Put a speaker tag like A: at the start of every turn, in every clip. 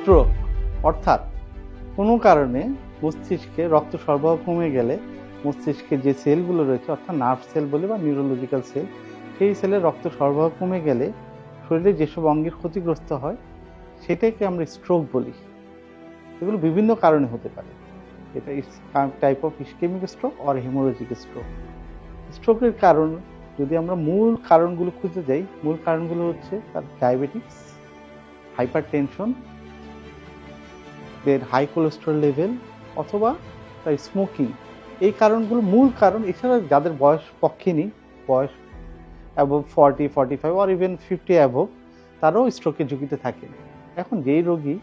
A: Stroke অর্থাৎ কোনো কারণে মস্তিষ্কে রক্ত সরবরাহ কমে গেলে মস্তিষ্কে যে সেলগুলো রয়েছে, অর্থাৎ নার্ভ সেল বলি বা নিউরোলজিক্যাল সেল সেই সেলের রক্ত সরবরাহ কমে গেলে শরীরে যেসব অঙ্গের ক্ষতিগ্রস্ত হয়, সেটাকে আমরা স্ট্রোক বলি। এগুলো বিভিন্ন কারণে হতে পারে। এটা type of ischaemic stroke or haemorrhagic stroke স্ট্রোকের কারণ, যদি আমরা মূল কারণগুলো খুঁজে যাই, মূল কারণগুলো হচ্ছে তার ডায়াবেটিক্স হাইপার টেনশন দের হাই কোলেস্ট্রল লেভেল অথবা তার স্মোকিং এই কারণগুলো মূল কারণ এছাড়া যাদের বয়স পক্ষে নেই, বয়স অ্যাবভ ফর্টি ফর্টি ফাইভ আর ইভেন ফিফটি অ্যাবভ তারাও স্ট্রোকের ঝুঁকিতে থাকে। এখন যেই রোগী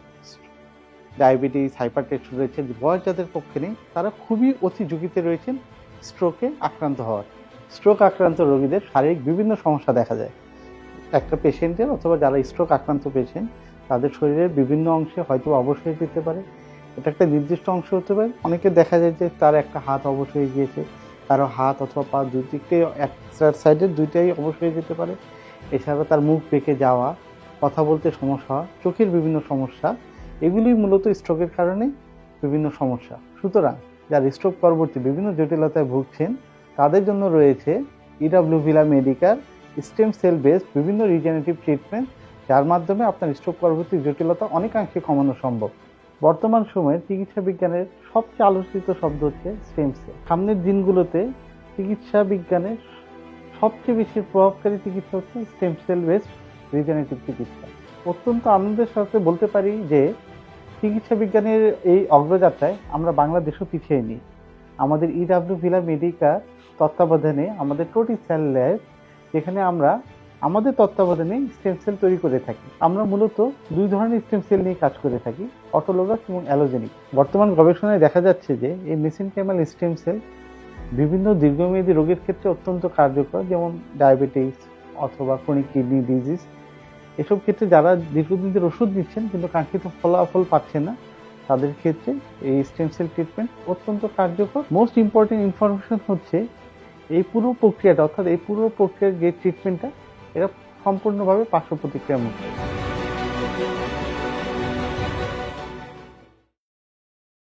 A: ডায়াবেটিস হাইপার টেনশন রয়েছে, বয়স যাদের পক্ষে নেই, তারা খুবই অতি ঝুঁকিতে রয়েছেন স্ট্রোকে আক্রান্ত হওয়ার। স্ট্রোক আক্রান্ত রোগীদের শারীরিক বিভিন্ন সমস্যা দেখা যায়। একটা পেশেন্টের অথবা যারা স্ট্রোক আক্রান্ত পেশেন্ট তাদের শরীরের বিভিন্ন অংশে হয়তো অবশ্যই যেতে পারে। এটা একটা নির্দিষ্ট অংশ হতে পারে। অনেকে দেখা যায় যে তার একটা হাত অবশ হয়ে গিয়েছে, কারও হাত অথবা পা দুই দিকটাই এক সাইডের দুইটাই অবশ হয়ে যেতে পারে। এছাড়া তার মুখ বেঁকে যাওয়া, কথা বলতে সমস্যা, চোখের বিভিন্ন সমস্যা এগুলি মূলত স্ট্রোকের কারণে বিভিন্ন সমস্যা। সুতরাং যারা স্ট্রোক পরবর্তী বিভিন্ন জটিলতায় ভুগছেন, তাদের জন্য রয়েছে EW Villa Medicare stem cell based বিভিন্ন রিজেনারেটিভ ট্রিটমেন্ট যার মাধ্যমে আপনার স্ট্রোক পরবর্তী জটিলতা অনেকাংশে কমানো সম্ভব। বর্তমান সময়ে চিকিৎসা বিজ্ঞানের সবচেয়ে আলোচিত শব্দ হচ্ছে স্টেম সেল সামনের দিনগুলোতে চিকিৎসা বিজ্ঞানের সবচেয়ে বেশি প্রভাবকারী চিকিৎসা হচ্ছে স্টেম সেল বেসড রিজেনারেটিভ চিকিৎসা। অত্যন্ত আনন্দের সাথে বলতে পারি যে, চিকিৎসা বিজ্ঞানের এই অগ্রযাত্রায় আমরা বাংলাদেশও পিছিয়ে নিই। আমাদের ইডাব্লিউ ভিলা মেডিকার তত্ত্বাবধানে আমাদের টোটি সেল ল্যাব যেখানে আমরা আমাদের তত্ত্বাবধানে স্টেম সেল তৈরি করে থাকি। আমরা মূলত দুই ধরনের স্টেম সেল নিয়ে কাজ করে থাকি অটোলোগাস এবং অ্যালোজেনিক বর্তমান গবেষণায় দেখা যাচ্ছে যে এই মেসেনকাইমাল স্টেম সেল বিভিন্ন দীর্ঘমেয়াদী রোগের ক্ষেত্রে অত্যন্ত কার্যকর, যেমন ডায়াবেটিস অথবা ক্রনিক কিডনি ডিজিজ এসব ক্ষেত্রে যারা দীর্ঘদিন ধরে ওষুধ নিচ্ছেন কিন্তু কাঙ্ক্ষিত ফলাফল পাচ্ছে না, তাদের ক্ষেত্রে এই স্টেম সেল ট্রিটমেন্ট অত্যন্ত কার্যকর। মোস্ট ইম্পর্টেন্ট ইনফরমেশন হচ্ছে এই পুরো প্রক্রিয়াটা অর্থাৎ এই পুরো প্রক্রিয়ার যে ট্রিটমেন্টটা এটা সম্পূর্ণভাবে পার্শ্ব প্রতিক্রিয়া মুক্ত